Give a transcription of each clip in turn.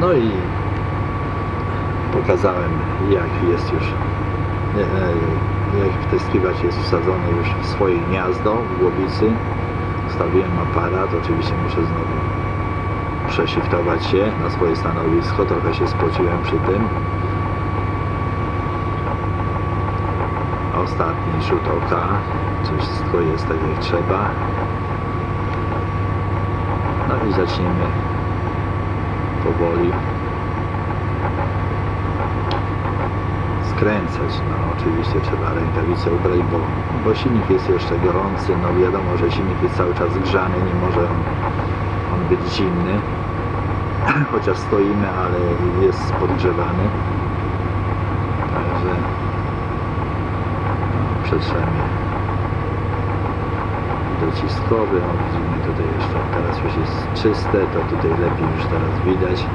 No i pokazałem jak jest już e, e, jak wtyskiwacz jest wsadzony już w swoje gniazdo w głowicy. Stawiłem aparat, oczywiście muszę znowu przeshiftować się na swoje stanowisko, trochę się spociłem przy tym. Ostatni rzut oka, czy wszystko jest tak jak trzeba. No i zaczniemy powoli skręcać. No oczywiście trzeba rękawice ubrać, bo, bo silnik jest jeszcze gorący. No wiadomo, że silnik jest cały czas grzany, nie może on, on być zimny. Chociaż stoimy, ale jest podgrzewany. Także no, przetrzemy dociskowy. O, widzimy tutaj jeszcze teraz już jest czyste, to tutaj lepiej już teraz widać,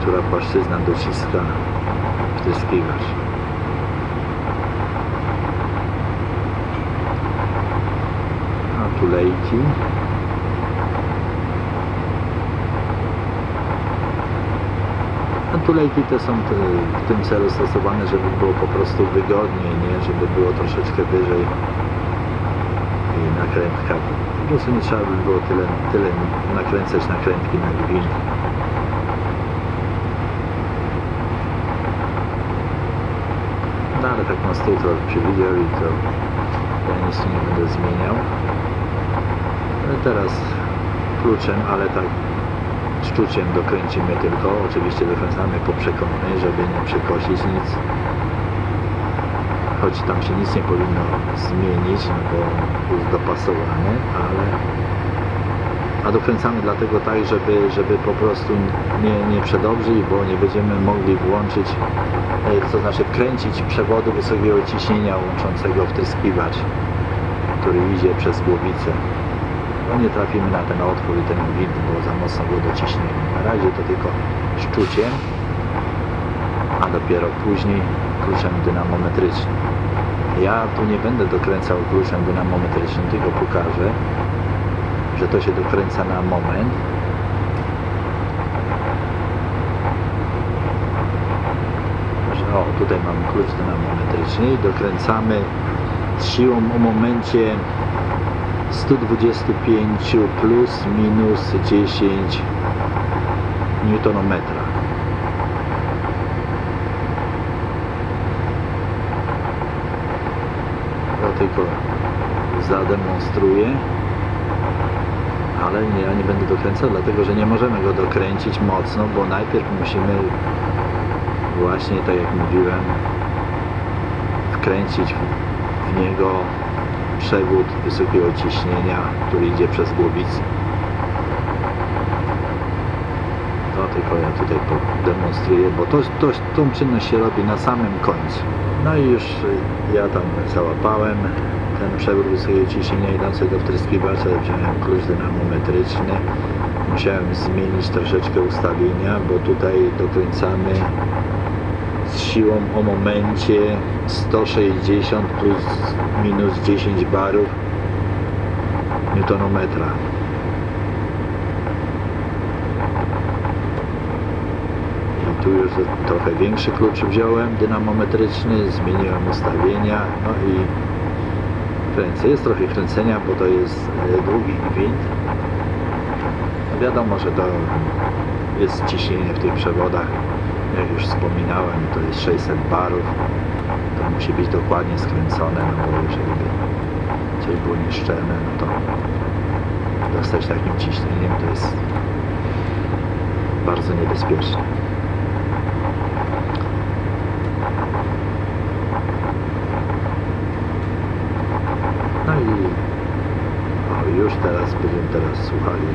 która płaszczyzna dociska wtyskiwacz. A tu lejki. A tulejki te są w tym celu stosowane, żeby było po prostu wygodniej, nie? Żeby było troszeczkę wyżej i nakrętka. Po prostu nie trzeba by było tyle, tyle nakręcać nakrętki na gwint. No ale tak konstruktor przewidział i to ja nic nie będę zmieniał. No teraz kluczem, ale tak szczuciem dokręcimy tylko. Oczywiście dokręcamy po przekonie, żeby nie przekosić nic. Choć tam się nic nie powinno zmienić, no bo jest dopasowany, ale a dokręcamy dlatego tak, żeby, żeby po prostu nie, nie przedobrzyć, bo nie będziemy mogli włączyć, e, to znaczy wkręcić przewodu wysokiego ciśnienia łączącego wtryskiwacz, który idzie przez głowicę. No nie trafimy na ten otwór i ten gwint, bo za mocno go dociśniemy. Na razie to tylko szczuciem, a dopiero później kluczem dynamometrycznym. Ja tu nie będę dokręcał kluczem dynamometrycznym, tylko pokażę, że to się dokręca na moment. O, tutaj mam klucz dynamometryczny i dokręcamy siłą o momencie 125 plus minus 10 newtonometra. To tylko zademonstruję. Ale nie, ja nie będę dokręcał, dlatego że nie możemy go dokręcić mocno, bo najpierw musimy właśnie, tak jak mówiłem, wkręcić w- niego przewód wysokiego ciśnienia, który idzie przez głowicę. Ja tutaj demonstruję, bo to, to, tą czynność się robi na samym końcu. No i już ja tam załapałem ten przewód wysokiego ciśnienia idący do wtryskiwacza, wziąłem klucz dynamometryczny. Musiałem zmienić troszeczkę ustawienia, bo tutaj dokręcamy z siłą o momencie 160 plus minus 10 barów newtonometra. I tu już trochę większy klucz wziąłem dynamometryczny, zmieniłem ustawienia, no i kręcę. Jest trochę kręcenia, bo to jest e, długi gwint. No wiadomo, że to jest ciśnienie w tych przewodach. Jak już wspominałem, to jest 600 barów. To musi być dokładnie skręcone, no bo jeżeli by coś było nieszczelne, no to dostać takim ciśnieniem to jest bardzo niebezpieczne. I o, już teraz będziemy teraz słuchali.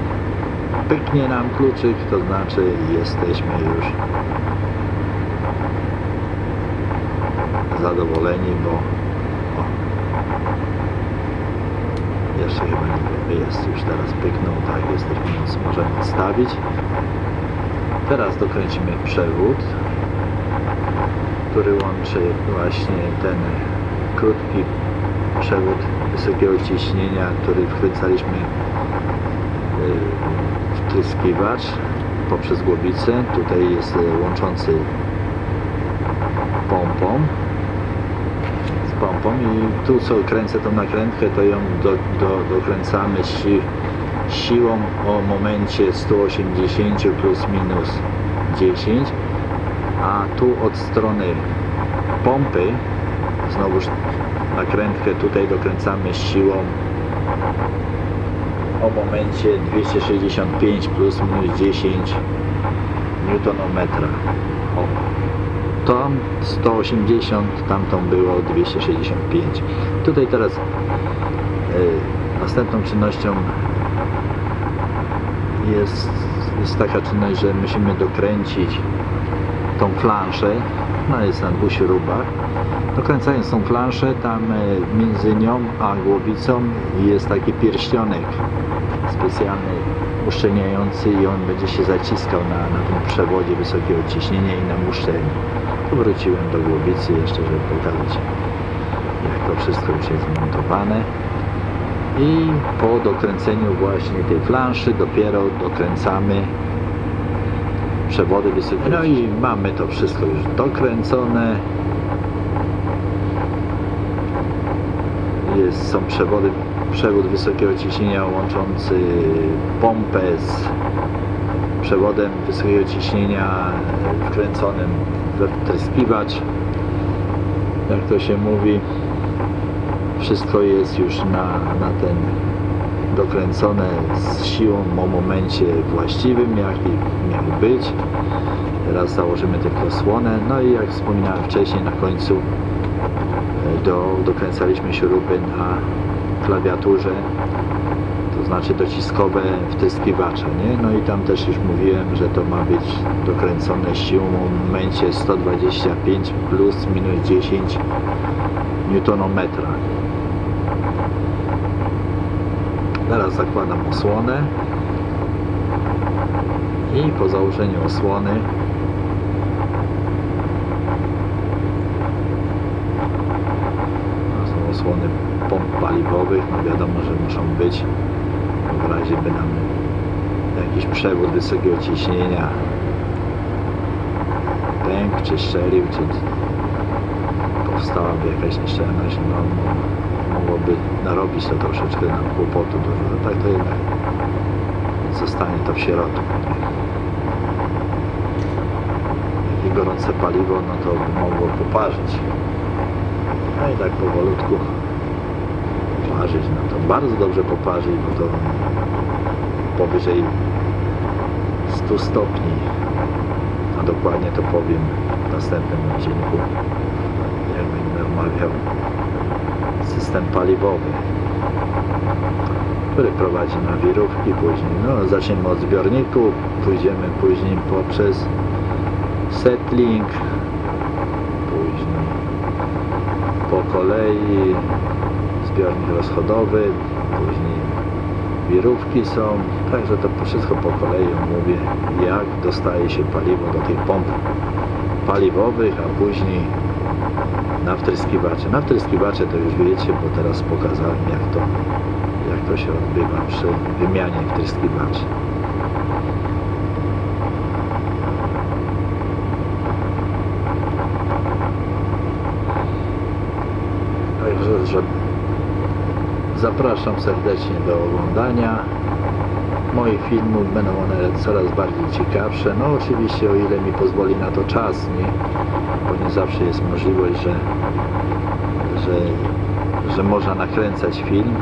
Pyknie nam kluczyk, to znaczy jesteśmy już zadowoleni, bo o, jeszcze chyba nie jest już teraz pyknął, tak, jesteśmy, więc możemy odstawić. Teraz dokręcimy przewód, który łączy właśnie ten krótki przewód wysokiego ciśnienia, który wkręcaliśmy y, wtryskiwacz poprzez głowicę. Tutaj jest e, łączący pompą z pompą i tu co kręcę tą nakrętkę to ją do, do, dokręcamy si, siłą o momencie 180 plus minus 10 a tu od strony pompy znowuż nakrętkę tutaj dokręcamy siłą o momencie 265 plus minus 10 newtonometra. O. Tam 180, tamtą było 265. Tutaj teraz y, następną czynnością jest, jest taka czynność, że musimy dokręcić tą flanszę, no jest na dwóch śrubach. Dokręcając tą flanszę, tam e, między nią a głowicą jest taki pierścionek specjalny, uszczelniający i on będzie się zaciskał na, na tym przewodzie wysokiego ciśnienia i nam uszczelni. Wróciłem do głowicy jeszcze, żeby pokazać jak to wszystko już jest zmontowane. I po dokręceniu właśnie tej flanszy dopiero dokręcamy przewody wysokie. No i mamy to wszystko już dokręcone. Jest, są przewody, przewód wysokiego ciśnienia łączący pompę z przewodem wysokiego ciśnienia wkręconym we wtryskiwacz. Jak to się mówi, wszystko jest już na, na ten dokręcone z siłą o momencie właściwym, jaki miał być. Teraz założymy tylko słonę. No i jak wspominałem wcześniej, na końcu e, do, dokręcaliśmy śruby na klawiaturze, to znaczy dociskowe wtyskiwacze, nie? No i tam też już mówiłem, że to ma być dokręcone siłą o momencie 125 plus minus 10 newtonometra. Teraz zakładam osłonę i po założeniu osłony to są osłony pomp paliwowych, no wiadomo, że muszą być w razie by nam jakiś przewód wysokiego ciśnienia pękł, czy strzelił, czy powstałaby jakaś nieszczelność, no, mogłoby narobić to troszeczkę nam kłopotu dużo, no tak to jednak zostanie to w środku. Jakie gorące paliwo, no to mogło poparzyć. No i tak powolutku parzyć, no to bardzo dobrze poparzyć, bo to powyżej 100 stopni, a dokładnie to powiem w następnym odcinku, jak będę omawiał system paliwowy, który prowadzi na wirówki później. No, zaczniemy od zbiorniku, pójdziemy później poprzez settling, później po kolei zbiornik rozchodowy, później wirówki są, także to wszystko po kolei mówię, jak dostaje się paliwo do tych pomp paliwowych, a później na wtryskiwacze. Na wtryskiwacze to już wiecie, bo teraz pokazałem jak to, jak to się odbywa przy wymianie wtryskiwaczy. Także że zapraszam serdecznie do oglądania moich filmów. Będą one coraz bardziej ciekawsze. No oczywiście o ile mi pozwoli na to czas, nie? bo nie zawsze jest możliwość, że, że, że można nakręcać film.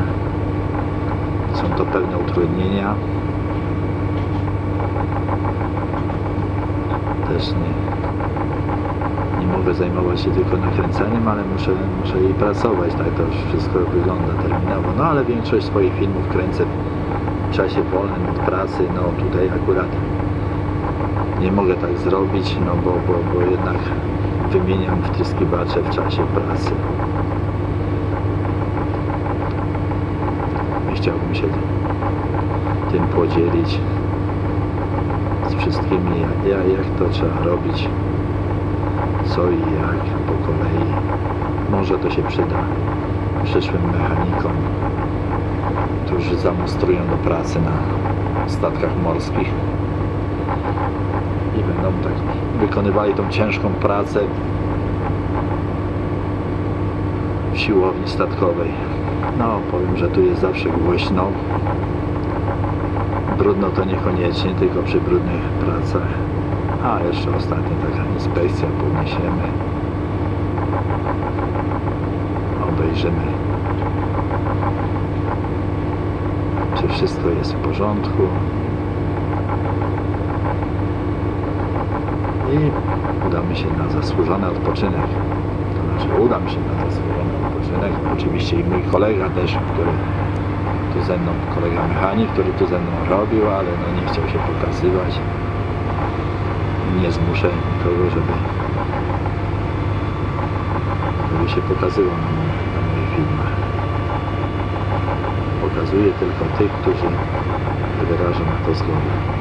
Są to pewne utrudnienia. Też nie mogę zajmować się tylko nakręcaniem, ale muszę, muszę i pracować, tak to już wszystko wygląda terminowo. No ale większość swoich filmów kręcę w czasie wolnym od pracy, no tutaj akurat nie mogę tak zrobić, no bo, bo, bo jednak wymieniam wtryskiwacze w czasie pracy. Chciałbym się tym podzielić z wszystkimi, jak, jak to trzeba robić, co i jak po kolei. Może to się przyda przyszłym mechanikom, którzy zamostrują do pracy na statkach morskich. i będą tak wykonywali tą ciężką pracę w siłowni statkowej. No, powiem, że tu jest zawsze głośno. Brudno to niekoniecznie, tylko przy brudnych pracach. A, jeszcze ostatnia taka inspekcja podniesiemy. Obejrzymy, czy wszystko jest w porządku. I udamy się na zasłużony odpoczynek. To znaczy, uda mi się na zasłużony odpoczynek. Oczywiście i mój kolega też, który tu ze mną, kolega mechanik, który tu ze mną robił, ale no nie chciał się pokazywać. Nie zmuszę nikogo, żeby, żeby się pokazywał na, na moich filmach. Pokazuję tylko tych, którzy wyrażą na to zgodę.